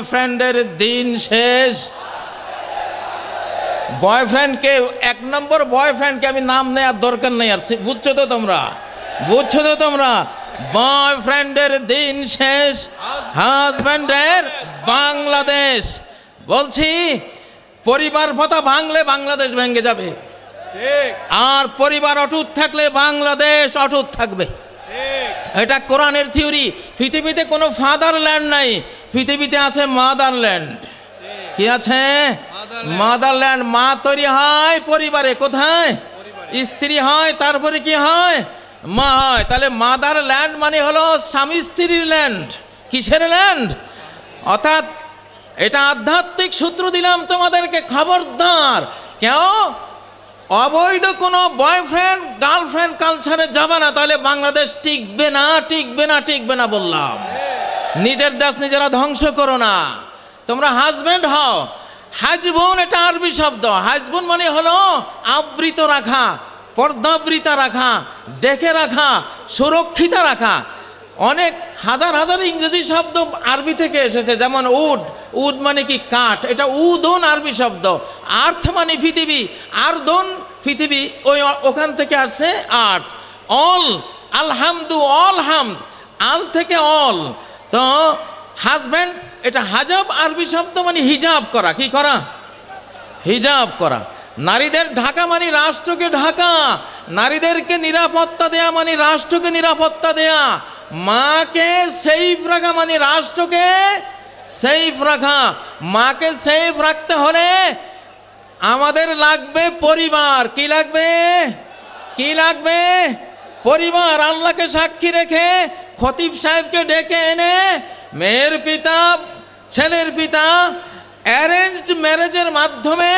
বয়ফ্রেন্ডের দিন শেষ। বয়ফ্রেন্ডকে এক নম্বর বয়ফ্রেন্ডকে আমি নাম নেওয়ার দরকার নেই আর বুঝছ তো তোমরা? বুঝছ তো তোমরা? বয়ফ্রেন্ডের দিন শেষ। হাজব্যান্ডের বাংলাদেশ। বলছি পরিবার পথা ভাঙলে বাংলাদেশ ভেঙে যাবে। আর পরিবার অটুট থাকলে বাংলাদেশ অটুট থাকবে। এটা কোরআনের থিওরি। পৃথিবীতে কোনো ফাদারল্যান্ড নাই। পৃথিবীতে আছে মাদারল্যান্ড। কি আছে? মাদারল্যান্ড। মা তৈরি হয় পরিবারে কোথায়? স্ত্রী হয় তারপরে কি হয়? মা হয়। তাহলে মাদার ল্যান্ড মানে হলো স্বামী স্ত্রীর ল্যান্ড কিসের ল্যান্ড অর্থাৎ এটা আধ্যাত্মিক সূত্র দিলাম তোমাদেরকে খবরদার। কেউ অবৈধ কোনো বয়ফ্রেন্ড গার্লফ্রেন্ড কালচারে যাবে না তাহলে বাংলাদেশ টিকবে না টিকবে না টিকবে না বললাম। নিজের দেশ নিজেরা ধ্বংস করো না। তোমরা হাজব্যান্ড হও। হাজবোন এটা আরবি শব্দ। হাজবোন মানে হলো আবৃত রাখা, পর্দাবৃতা রাখা, ডেকে রাখা, সুরক্ষিত রাখা। অনেক হাজার হাজার ইংরেজি শব্দ আরবি থেকে এসেছে, যেমন উড। উড মানে কি কাঠ? এটা উদন আরবি শব্দ। আর্থ মানে পৃথিবী। আর্দন পৃথিবী, ওই ওখান থেকে আসছে আর্থ। অল, আলহামদু, অল হামদ। আল থেকে অল। তো হাজব্যান্ড এটা হাজাব আরবি শব্দ মানে হিজাব করা, কি করা? হিজাব করা। নারীদের ঢাকা মানে রাষ্ট্রকে ঢাকা, নারীদেরকে নিরাপত্তা দেয়া মানে রাষ্ট্রকে নিরাপত্তা দেয়া, মাকে সেফ রাখা মানে রাষ্ট্রকে সেফ রাখা, মাকে সেফ রাখতে হলে আমাদের লাগবে পরিবার, কি লাগবে? কি লাগবে? পরিবার আল্লাহকে সাক্ষী রেখে খতিব সাহেবকে ডেকে এনে মেয়ের পিতা, ছেলের পিতা অ্যারেঞ্জড ম্যারেজের মাধ্যমে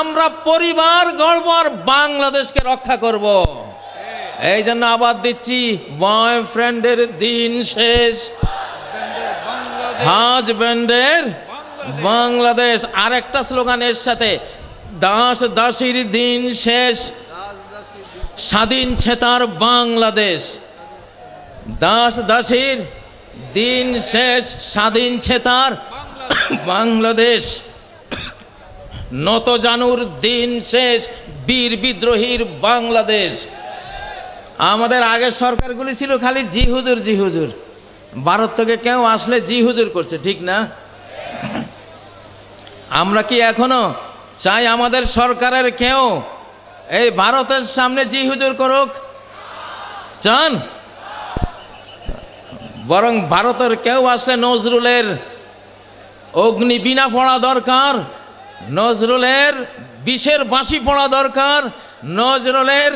আমরা পরিবার গর্ব আর বাংলাদেশকে রক্ষা করব। এই জন্য আবার দিচ্ছি বয়ফ্রেন্ডের দিন শেষ। হাজব্যান্ডের বাংলাদেশ, আরেকটা স্লোগান এর সাথে, দাস দাসীর দিন শেষ। স্বাধীন ছেতার বাংলাদেশ। দাস দাসীর দিন শেষ স্বাধীন ছেতার বাংলাদেশ। নত জানুর দিন শেষ বীর বিদ্রোহীর বাংলাদেশ। আমাদের আগের সরকারগুলি ছিল খালি জি হুজুর জি হুজুর। ভারত থেকে কেউ আসলে জি হুজুর করছে, ঠিক না? আমরা কি এখনও চাই আমাদের সরকারের কেউ এই ভারতের সামনে জি হুজুর করুক। চান বরং ভারতের কেউ আসলে নজরুলের অগ্নি বিনা পড়া দরকার, নজরুলের বিষের বাঁশি পড়া দরকার, নজরুলের